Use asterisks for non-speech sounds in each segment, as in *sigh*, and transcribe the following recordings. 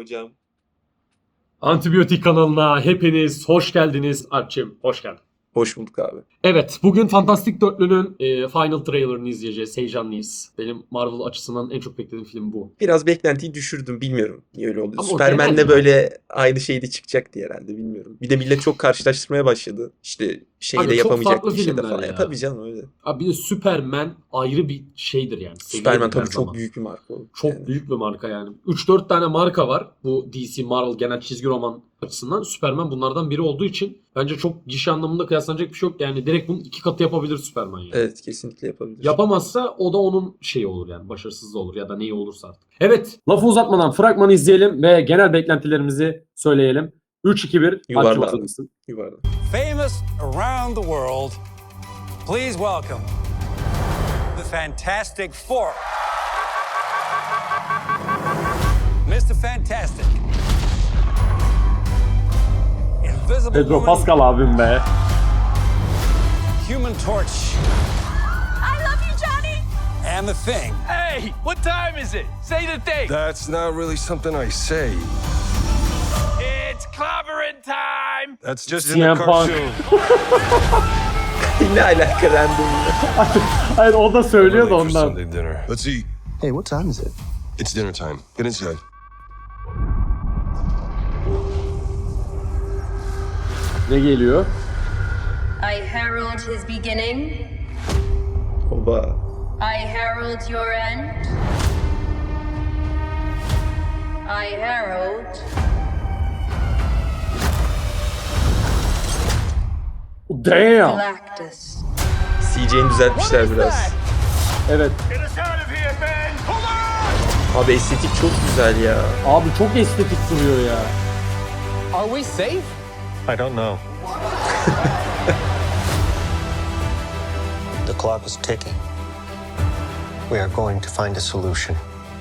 hocam. Antibiyotik kanalına hepiniz hoş geldiniz. Alpçim hoş geldin. Hoş bulduk abi. Evet bugün Fantastic Dörtlü'nün e, final trailerını izleyeceğiz. Heyecanlıyız. Benim Marvel açısından en çok beklediğim film bu. Biraz beklentiyi düşürdüm. Bilmiyorum niye öyle oldu. Ama Superman'le böyle aynı şeyde çıkacak diye herhalde bilmiyorum. Bir de millet çok karşılaştırmaya başladı. İşte şeyi Abi de çok yapamayacak farklı bir şeyde filmler falan. ya. Ya. tabii canım öyle. Abi bir de Superman ayrı bir şeydir yani. seviyedir Superman her tabii zaman. çok büyük bir marka. o. Çok Yani. büyük bir marka yani. 3-4 tane marka var. Bu DC, Marvel genel çizgi roman açısından. Superman bunlardan biri olduğu için bence çok gişe anlamında kıyaslanacak bir şey yok. Yani direkt bunun iki katı yapabilir Superman yani. Evet kesinlikle yapabilir. Yapamazsa o da onun şeyi olur yani. Başarısız olur ya da neyi olursa artık. Evet. Lafı uzatmadan fragmanı izleyelim ve genel beklentilerimizi söyleyelim. 3-2-1. Yuvarla Alpçım abi. hazır mısın? Yuvarlak. famous around the world, please welcome the Fantastic Four. Mr. Fantastic. Invisible Pedro Woman, Pascal abim be. Human Torch, I love you, Johnny. and The Thing. Hey, what time is it? Say the date. That's not really something I say. It's clobbering time. That's just CM in the Punk. cartoon. *laughs* ne alaka randomla. *laughs* Hayır o da söylüyor da for ondan. Sunday dinner. Let's eat. Hey, what time is it? It's dinner time. Get inside. Ne geliyor? I herald his beginning. Oba. I herald your end. I herald Damn. Galactus. CJ'ni düzeltmişler biraz. Evet. Get us out of here, Ben. Hold on. Abi estetik çok güzel ya. Abi çok estetik duruyor ya. Are we safe? I don't know. The clock is ticking. We are going to find a solution.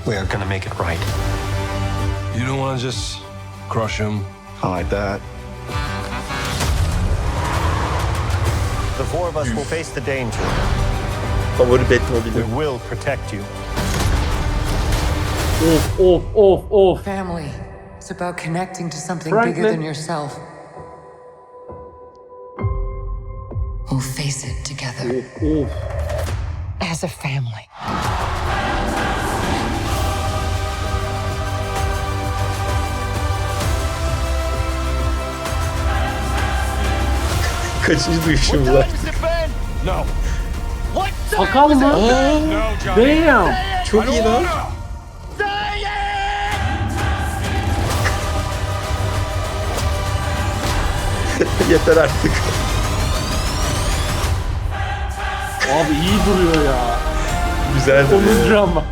We are going to make it right. You don't want to just crush him. I like that. The four of us will face the danger. but Favori We Batmobile'im. will protect you. Of of of of. Family. It's about connecting to something Franklin. bigger than yourself. We'll face it together Of of. as a family. Kaçıncı duyuşum What bu? time is it, Ben? No. What time Sakal mı? Johnny. Damn. Çok iyi lan. *laughs* Yeter artık. Abi iyi duruyor ya. Güzel duruyor. Ama.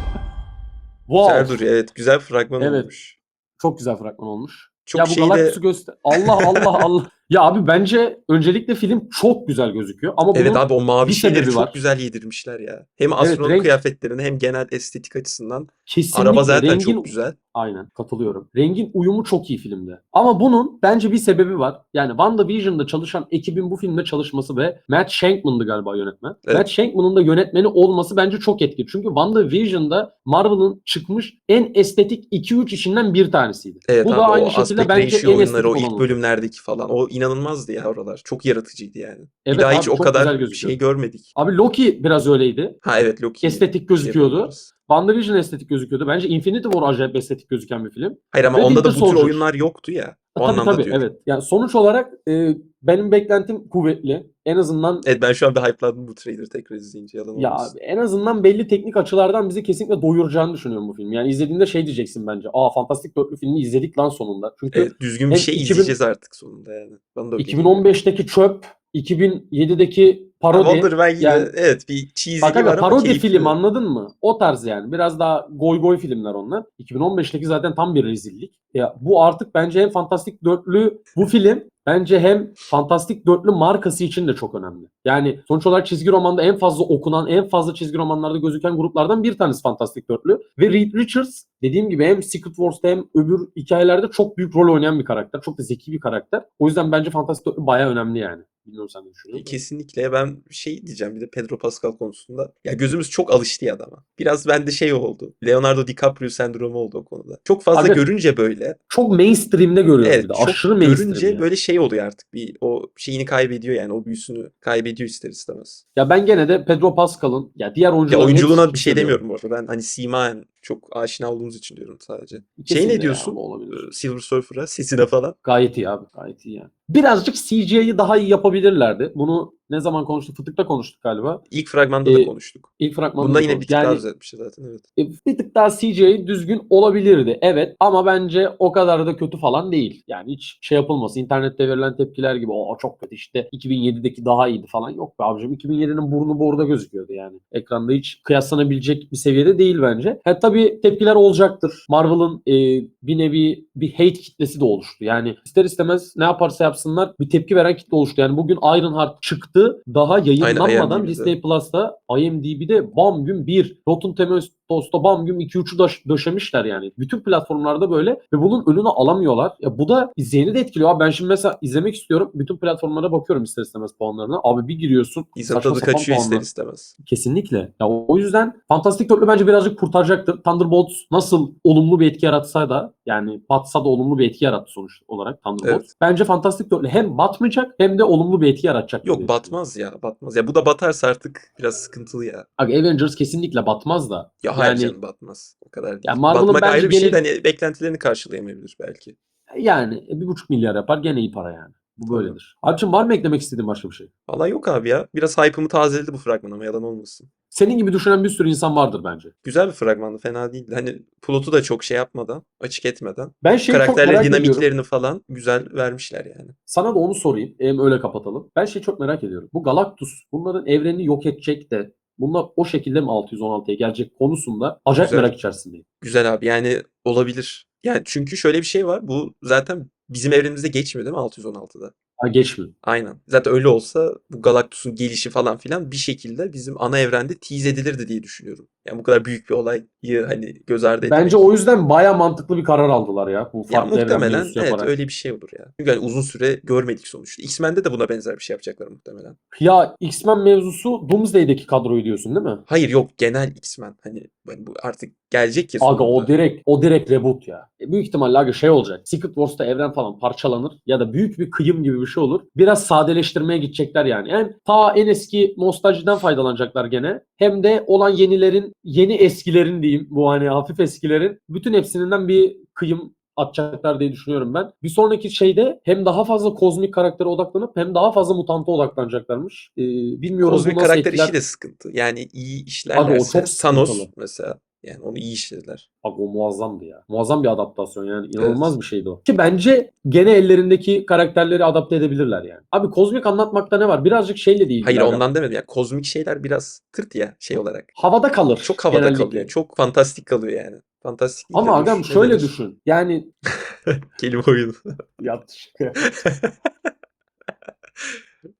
Wow. Güzel duruyor evet. Güzel fragman Evet. olmuş. Çok güzel fragman olmuş. Çok ya bu şey de- Galactus'u göster. Allah Allah Allah. Ya abi bence öncelikle film çok güzel gözüküyor ama bunun Evet abi o mavi bir şeyleri sebebi çok var. güzel yedirmişler ya. Hem astronot renk- kıyafetlerini hem genel estetik açısından. kesinlikle Araba zaten rengin çok güzel. Aynen katılıyorum. Rengin uyumu çok iyi filmde. Ama bunun bence bir sebebi var. Yani WandaVision'da çalışan ekibin bu filmde çalışması ve Matt Shankman'dı galiba yönetmen. Evet. Matt Shankman'ın da yönetmeni olması bence çok etkili. Çünkü WandaVision'da Marvel'ın çıkmış en estetik 2-3 işinden bir tanesiydi. Evet bu abi da aynı o şekilde aspect bence ratio en oyunları o estetik ilk bölümlerdeki falan. O inanılmazdı ya oralar. Çok yaratıcıydı yani. Evet bir daha abi, hiç o kadar bir şey görmedik. Abi Loki biraz öyleydi. Ha evet Loki. Estetik Şey gözüküyordu. yapabiliriz. WandaVision estetik gözüküyordu. Bence Infinity War acayip estetik gözüken bir film. Hayır ama Ve onda da bu tür oyunlar yoktu ya. O tabii anlamda tabii diyorum. evet. Yani sonuç olarak e, benim beklentim kuvvetli. En azından Evet ben şu an bir hype'ladım bu trailer'ı tekrar izleyince yalan ya olmasın. en azından belli teknik açılardan bizi kesinlikle doyuracağını düşünüyorum bu film. Yani izlediğinde şey diyeceksin bence. Aa Fantastik Dörtlü filmi izledik lan sonunda. Çünkü Evet, düzgün bir hem şey 2000 izleyeceğiz artık sonunda yani. Bana da öyle geliyor. 2015'teki çöp, 2007'deki parodi. Wonder ben yine yani- evet bir cheesy Bak var parodi keyifli. film anladın mı? O tarz yani. Biraz daha goy goy filmler onlar. 2015'teki zaten tam bir rezillik. Ya bu artık bence hem Fantastik Dörtlü bu film bence hem Fantastik Dörtlü markası için de çok önemli. Yani sonuç olarak çizgi romanda en fazla okunan, en fazla çizgi romanlarda gözüken gruplardan bir tanesi Fantastik Dörtlü. Ve Reed Richards dediğim gibi hem Secret Wars'ta hem öbür hikayelerde çok büyük rol oynayan bir karakter. Çok da zeki bir karakter. O yüzden bence Fantastik Dörtlü bayağı önemli yani. Bilmiyorum sen ne düşünüyorsun. Kesinlikle ben şey diyeceğim bir de Pedro Pascal konusunda. Ya gözümüz çok alıştı ya adama. Biraz bende şey oldu. Leonardo DiCaprio sendromu oldu o konuda. Çok fazla Abi, görünce böyle. Çok mainstream'de görüyoruz Evet bir de. çok Aşırı mainstream. görünce ya. böyle şey oluyor artık. Bir o şeyini kaybediyor yani. O büyüsünü kaybediyor ister istemez. Ya ben gene de Pedro Pascal'ın ya diğer Ya oyuncuların oyunculuğuna hepsi bir şey demiyorum bu arada. Ben hani simaen çok aşina olduğumuz için diyorum sadece. Şey Kesinlikle ne diyorsun? ya, olabilir. Ee, Silver Surfer'a sesine falan. Gayet iyi abi. Gayet iyi yani. Birazcık CGI'yi daha iyi yapabilirlerdi. Bunu ne zaman konuştuk? Fıtıkta konuştuk galiba. İlk fragmanda da Ee, konuştuk. İlk fragmanda Bunda da yine bir konuştuk. tık daha Yani düzeltmişler zaten evet. e, bir tık daha CGI düzgün olabilirdi. Evet ama bence o kadar da kötü falan değil. Yani hiç şey yapılması. İnternette verilen tepkiler gibi o çok kötü işte 2007'deki daha iyiydi falan. Yok be abicim 2007'nin burnu borda gözüküyordu yani. Ekranda hiç kıyaslanabilecek bir seviyede değil bence. Ha, tabii tepkiler olacaktır. Marvel'ın e, bir nevi bir hate kitlesi de oluştu. Yani ister istemez ne yaparsa yapsınlar bir tepki veren kitle oluştu. Yani bugün Ironheart çıktı. Daha yayınlanmadan IMDb'de. Disney Plus'ta IMDb'de bam gün 1, Rotten Tomatoes'ta bam gün 2-3'ü döş- döşemişler yani. Bütün platformlarda böyle ve bunun önünü alamıyorlar. Ya bu da izleyeni de etkiliyor. Abi ben şimdi mesela izlemek istiyorum. Bütün platformlara bakıyorum ister istemez puanlarına. Abi bir giriyorsun. İnsan tadı kaçıyor puanlar. ister istemez. Kesinlikle. Ya o yüzden Fantastic Dörtlü bence birazcık kurtaracaktır. Thunderbolts nasıl olumlu bir etki yaratsa da yani batsa da olumlu bir etki yarattı sonuç olarak Thunderbolts. Evet. Bence Fantastic Dörtlü hem batmayacak hem de olumlu bir etki yaratacak. Yok düşünüyorum. Batmaz ya batmaz. Ya bu da batarsa artık biraz sıkıntılı ya. Abi Avengers kesinlikle batmaz da. Ya hayır Yani- canım batmaz. O kadar değil. Ya Marvel'ın Batmak ayrı bir şey de hani beklentilerini karşılayamayabilir belki. Yani bir buçuk milyar yapar gene iyi para yani. Bu böyledir. Abicim var mı eklemek istediğin başka bir şey? Valla yok abi ya. Biraz hype'ımı tazeledi bu fragman ama yalan olmasın. Senin gibi düşünen bir sürü insan vardır bence. Güzel bir fragmandı fena değildi. Hani plotu da çok şey yapmadan, açık etmeden. Ben şeyi çok Karakterlerin merak ediyorum. dinamiklerini falan güzel vermişler yani. Sana da onu sorayım. Hem öyle kapatalım. Ben şeyi çok merak ediyorum. Bu Galactus bunların evrenini yok edecek de bunlar o şekilde mi 616'ya gelecek konusunda acayip Güzel. merak içerisindeyim. Güzel abi yani olabilir. Yani çünkü şöyle bir şey var. Bu zaten bizim evrenimizde geçmiyor değil mi 616'da? Ha geçmiyor. Aynen. Zaten öyle olsa bu Galactus'un gelişi falan filan bir şekilde bizim ana evrende tease edilirdi diye düşünüyorum. Yani bu kadar büyük bir olayı hani göz ardı etmek. Bence o yüzden baya mantıklı bir karar aldılar ya. Bu ya farklı evren muhtemelen evet yaparak. öyle bir şey olur ya. Çünkü hani uzun süre görmedik sonuçta. X-Men'de de buna benzer bir şey yapacaklar muhtemelen. Ya X-Men mevzusu Doomsday'deki kadroyu diyorsun değil mi? Hayır yok genel X-Men. Hani bu artık gelecek ya Aga o direkt o direkt reboot ya. E, büyük ihtimalle aga şey olacak. Secret Wars'ta evren falan parçalanır ya da büyük bir kıyım gibi bir şey olur. Biraz sadeleştirmeye gidecekler yani. Hem ta en eski nostaljiden faydalanacaklar gene. Hem de olan yenilerin, yeni eskilerin diyeyim bu hani hafif eskilerin bütün hepsinden bir kıyım atacaklar diye düşünüyorum ben. Bir sonraki şeyde hem daha fazla kozmik karaktere odaklanıp hem daha fazla mutanta odaklanacaklarmış. Ee, bilmiyorum Kozmik bu nasıl karakter etkiler. işi de sıkıntı. Yani iyi Abi o işlerlerse çok Thanos sıkıntılı. mesela. Yani onu iyi işlediler. Bak o muazzamdı ya. Muazzam bir adaptasyon yani. inanılmaz bir şeydi o. Ki bence gene ellerindeki karakterleri adapte edebilirler yani. Abi kozmik anlatmakta ne var? Birazcık şeyle değil. Hayır ondan demedim. Yani kozmik şeyler biraz tırt ya şey olarak. Havada kalır. Çok havada genellikle. kalıyor. Çok fantastik kalıyor yani. Fantastik Ama ne şöyle denir? düşün. Yani *laughs* Kelime oyunu. Yanlış. *laughs*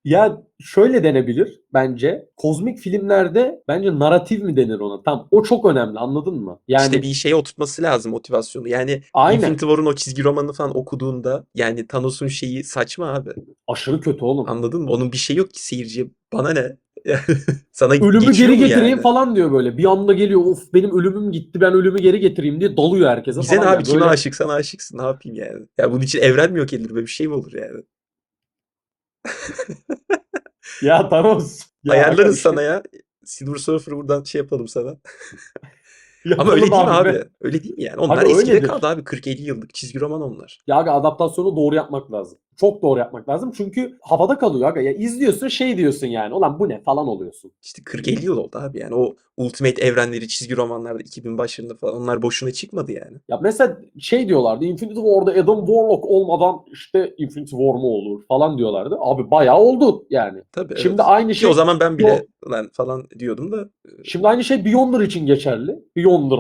ya şöyle denebilir bence. Kozmik filmlerde bence narratif mi denir ona? Tam o çok önemli anladın mı? Yani İşte bir şeye oturtması lazım motivasyonu. Yani aynen. Infinity War'un o çizgi romanını falan okuduğunda yani Thanos'un şeyi saçma abi. Aşırı kötü oğlum. Anladın mı? Onun bir şey yok ki seyirciye. Bana ne? *laughs* Sana Ölümü geçiyor geri mu getireyim yani? falan diyor böyle. Bir anda geliyor of benim ölümüm gitti ben ölümü geri getireyim diye dalıyor herkese Bize ne falan. abi yani. kime Böyle- aşıksan aşıksın ne yapayım yani. Ya bunun için evren mi yok edilir böyle bir şey mi olur yani? *laughs* Ya Thanos. Ya Ayarlarız sana ya. Silver Surfer'ı buradan şey yapalım sana. *laughs* Ama öyle değil mi abi? Öyle değil mi yani? Onlar Abi eskide öyledir. kaldı abi. 40-50 yıllık çizgi roman onlar. Ya aga adaptasyonu doğru yapmak lazım. Çok doğru yapmak lazım. Çünkü havada kalıyor aga. Ya izliyorsun şey diyorsun yani. Ulan bu ne falan oluyorsun. İşte 40-50 yıl oldu abi yani. O Ultimate evrenleri çizgi romanlarda 2000 başlarında falan onlar boşuna çıkmadı yani. Ya mesela şey diyorlardı. Infinity War'da Adam Warlock olmadan işte Infinity War mu olur falan diyorlardı. Abi bayağı oldu yani. Tabii evet. Şimdi aynı Ki şey o zaman ben bile lan falan diyordum da Şimdi aynı şey Beyonder için geçerli. Beyonder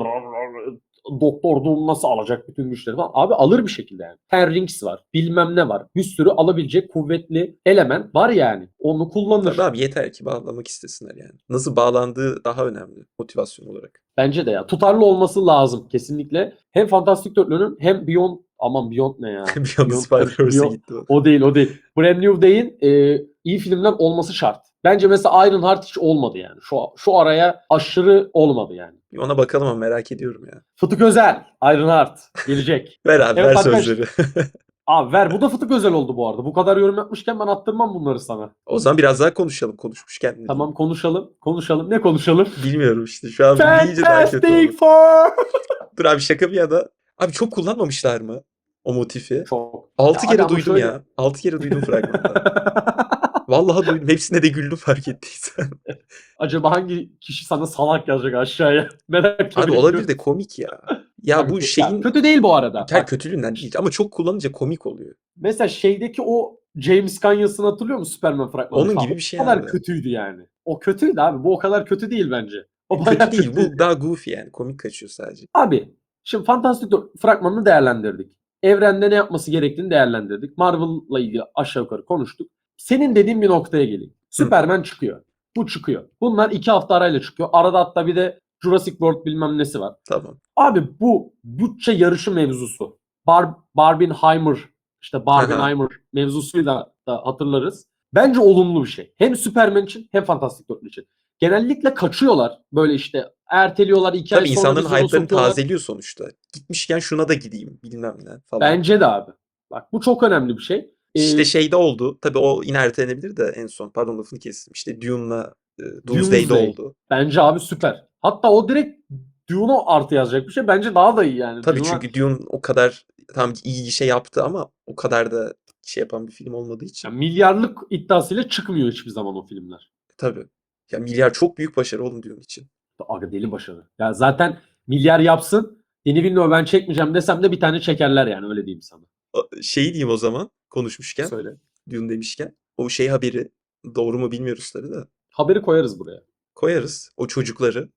Doktor Doom nasıl alacak bütün güçleri falan. Abi alır bir şekilde yani. Ten Rings var. Bilmem ne var. Bir sürü alabilecek kuvvetli element var yani. Onu kullanır. tabii abi yeter ki bağlamak istesinler yani. Nasıl bağlandığı daha önemli motivasyon olarak. Bence de ya. Tutarlı olması lazım kesinlikle. Hem Fantastic Dörtlü'nün hem Beyond aman Beyond ne ya? *laughs* Beyond Beyond- Spider-Verse'e gitti o. O değil o değil. Brand New Day'in e, iyi filmler olması şart. Bence mesela Ironheart hiç olmadı yani. Şu şu araya aşırı olmadı yani. Ona bakalım ama merak ediyorum ya. Fıtık Özel, Ironheart gelecek. *laughs* Ver abi Evet ver sözleri. *laughs* Abi ver bu da Fıtık Özel oldu bu arada. Bu kadar yorum yapmışken ben attırmam bunları sana. o zaman biraz daha konuşalım konuşmuşken. Tamam konuşalım. Konuşalım. Ne konuşalım? Bilmiyorum işte şu an deyince daha kötü oldu. Four. *laughs* Dur abi şaka bir yana. Abi çok kullanmamışlar mı o motifi? Çok. 6 Ya kere duydum şöyle- ya. 6 kere duydum fragmanda. Vallahi duydum. Hepsine de güldüm fark ettiysen. *laughs* Acaba hangi kişi sana salak yazacak aşağıya? *laughs* Merak Abi ediyorum. olabilir de komik ya. Ya bu şeyin kötü değil bu arada. ter Bak, kötülüğünden değil ama çok kullanınca komik oluyor. mesela şeydeki o James Gunn yazısını hatırlıyor musun Superman fragmanı? Onun falan? gibi bir şey O kadar abi. kötüydü yani. O kötüydü abi. Bu o kadar kötü değil bence. O Kötü değil. kötüydü. Bu daha goofy yani. Komik kaçıyor sadece. Abi şimdi Fantastic Four fragmanını değerlendirdik. Evrende ne yapması gerektiğini değerlendirdik. Marvel'la ilgili aşağı yukarı konuştuk. Senin dediğin bir noktaya geleyim. Superman çıkıyor. Bu çıkıyor. Bunlar iki hafta arayla çıkıyor. Arada hatta bir de Jurassic World bilmem nesi var. Tamam. Abi bu bütçe yarışı mevzusu. Bar Barbenheimer işte Barbenheimer mevzusuyla da hatırlarız. Bence olumlu bir şey. Hem Superman için hem Fantastic Four için. Genellikle kaçıyorlar. Böyle işte erteliyorlar iki Tabii ay sonra insanların hype'larını tazeliyor sonuçta. Gitmişken şuna da gideyim bilmem ne falan. Bence de abi. Bak bu çok önemli bir şey. İşte şeyde oldu. Tabii o yine ertelenebilir de en son. Pardon lafını kestim. İşte Dune'la e, Doomsday'de Doomsday. oldu. Bence abi süper. Hatta o direkt Dune'a artı yazacak bir şey. Bence daha da iyi yani. Tabii Dune'a- çünkü Dune o kadar tam iyi şey yaptı ama o kadar da şey yapan bir film olmadığı için. Yani milyarlık iddiasıyla çıkmıyor hiçbir zaman o filmler. Tabii. Ya milyar çok büyük başarı oğlum Dune için. Aga deli başarı. Ya zaten milyar yapsın. Denis Villeneuve ben çekmeyeceğim desem de bir tane çekerler yani öyle diyeyim sana. Şey diyeyim o zaman konuşmuşken Söyle. Dune demişken o şey haberi doğru mu bilmiyoruz tabii de Haberi koyarız buraya. koyarız. O çocukları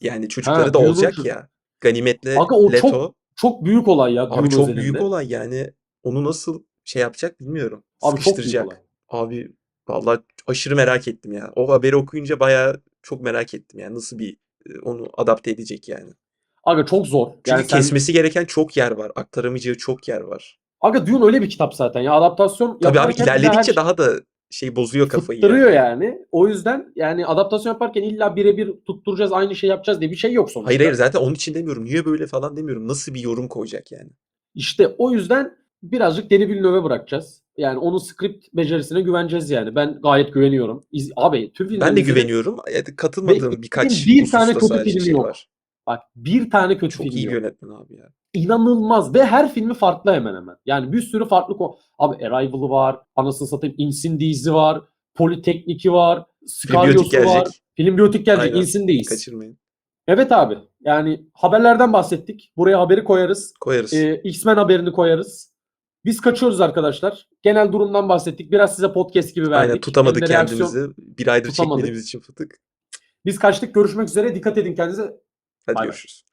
yani çocukları Ha, da olacak ya. Ganimetle Aga o Leto. çok Çok büyük olay ya. Abi çok özelinde. büyük olay yani. Onu nasıl şey yapacak bilmiyorum. Abi çok büyük Sıkıştıracak. olay. Abi vallahi aşırı merak ettim ya. O haberi okuyunca bayağı çok merak ettim yani nasıl bir e, onu adapte edecek yani. Aga çok zor. Çünkü Yani sen- kesmesi gereken çok yer var. Aktaramayacağı çok yer var. Aga Dune öyle bir kitap zaten ya. Adaptasyon Tabii abi ilerledikçe şey daha da şey bozuyor kafayı. fıttırıyor yani. yani. O yüzden yani adaptasyon yaparken illa birebir tutturacağız aynı şey yapacağız diye bir şey yok sonuçta. Hayır hayır zaten onun için demiyorum. Niye böyle falan demiyorum. Nasıl bir yorum koyacak yani. İşte o yüzden birazcık Denis Villeneuve'e bırakacağız. Yani onun script becerisine güveneceğiz yani. Ben gayet güveniyorum. İz- abi tüm filmleri Ben de güveniyorum. Yani katılmadığım Ve birkaç bir tane kötü filmi şey yok. var. Bak bir tane kötü Çok film iyi yok. bir yönetmen abi ya. İnanılmaz ve her filmi farklı hemen hemen. Yani bir sürü farklı ko- Abi Arrival'ı var, anasını satayım Incendies'i var, Politeknik'i var, gelecek. var. Film biyotik gelecek, Aynen. Incendies. Kaçırmayın. Evet abi. Yani haberlerden bahsettik. Buraya haberi koyarız. Koyarız. Ee, X-Men haberini koyarız. Biz kaçıyoruz arkadaşlar. Genel durumdan bahsettik. Biraz size podcast gibi verdik. Aynen tutamadık Hem de reaksiyon- kendimizi. Bir aydır tutamadık. çekmediğimiz için fıtık. Biz kaçtık. Görüşmek üzere. Dikkat edin kendinize. Hadi bay. görüşürüz.